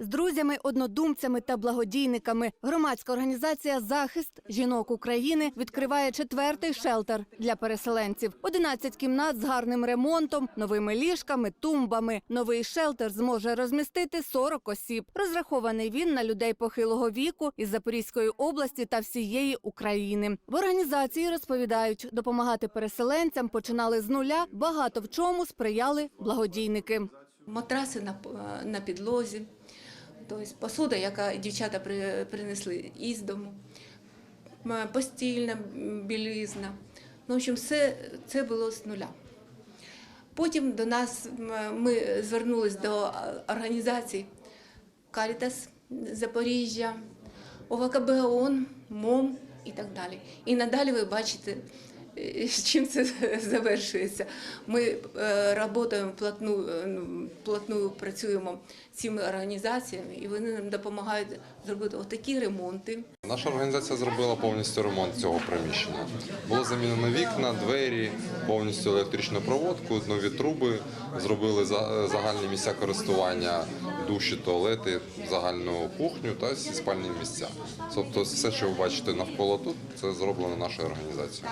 З друзями, однодумцями та благодійниками громадська організація Захист жінок України відкриває четвертий шелтер для переселенців. 11 кімнат з гарним ремонтом, новими ліжками, тумбами. Новий шелтер зможе розмістити 40 осіб. Розрахований він на людей похилого віку із Запорізької області та всієї України. В організації розповідають, допомагати переселенцям починали з нуля. Багато в чому сприяли благодійники. матраси на, на підлозі, тобто посуда, яка дівчата принесли із дому, постільна білизна. Ну, в общем, все це було з нуля. Потім до нас ми звернулись до організацій Карітас Запоріжжя, ОВКБ ООН, МОМ і так далі. І надалі ви бачите, з чим це завершується. Ми е, працюємо плотну, е, ну, плотну працюємо цими організаціями, і вони нам допомагають зробити отакі ремонти. Наша організація зробила повністю ремонт цього приміщення. Було замінено вікна, двері, повністю електричну проводку, нові труби, зробили загальні місця користування, душі, туалети, загальну кухню та спальні місця. Тобто все, що ви бачите навколо тут, це зроблено нашою організацією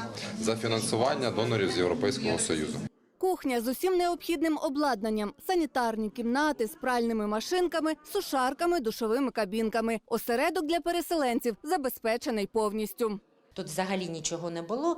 фінансування донорів з Європейського Союзу. Кухня з усім необхідним обладнанням, санітарні кімнати з пральними машинками, сушарками, душовими кабінками. Осередок для переселенців забезпечений повністю. Тут взагалі нічого не було.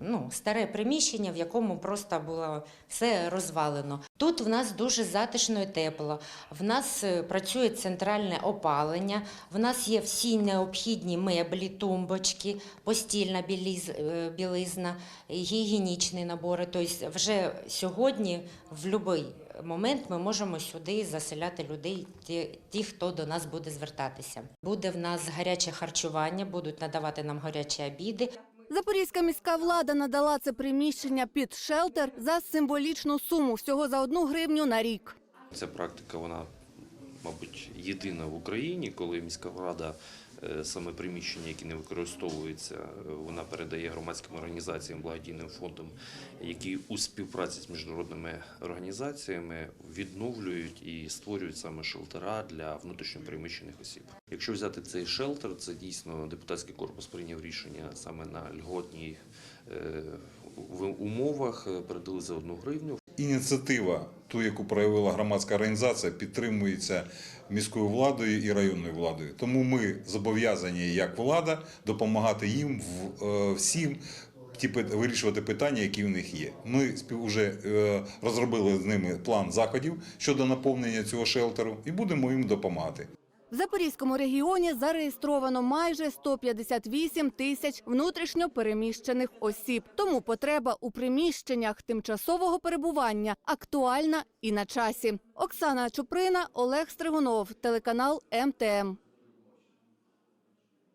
Ну, старе приміщення, в якому просто було все розвалено. Тут в нас дуже затишно і тепло. В нас е, працює центральне опалення. В нас є всі необхідні меблі, тумбочки, постільна е, білизна, гігієнічні набори. Тобто, вже сьогодні, в будь-який момент, ми можемо сюди заселяти людей, ті, ті, хто до нас буде звертатися. Буде в нас гаряче харчування, будуть надавати нам гарячі обіди. Запорізька міська влада надала це приміщення під шелтер за символічну суму всього за одну гривню на рік. Ця практика, вона, мабуть, єдина в Україні, коли міська рада е, саме приміщення, які не використовуються, е, вона передає громадським організаціям, благодійним фондам, які у співпраці з міжнародними організаціями відновлюють і створюють саме шелтера для внутрішньопереміщених осіб. Якщо взяти цей шелтер, це дійсно депутатський корпус прийняв рішення саме на льготній е, умовах, передали за одну гривню. Ініціатива, ту, яку проявила громадська організація, підтримується міською владою і районною владою. Тому ми зобов'язані як влада допомагати їм е, всім. Ті вирішувати питання, які в них є. Ми уже е, розробили з ними план заходів щодо наповнення цього шелтеру і будемо їм допомагати. В Запорізькому регіоні зареєстровано майже 158 тисяч внутрішньо переміщених осіб. Тому потреба у приміщеннях тимчасового перебування актуальна і на часі. Оксана Чуприна, Олег Стригунов, телеканал МТМ.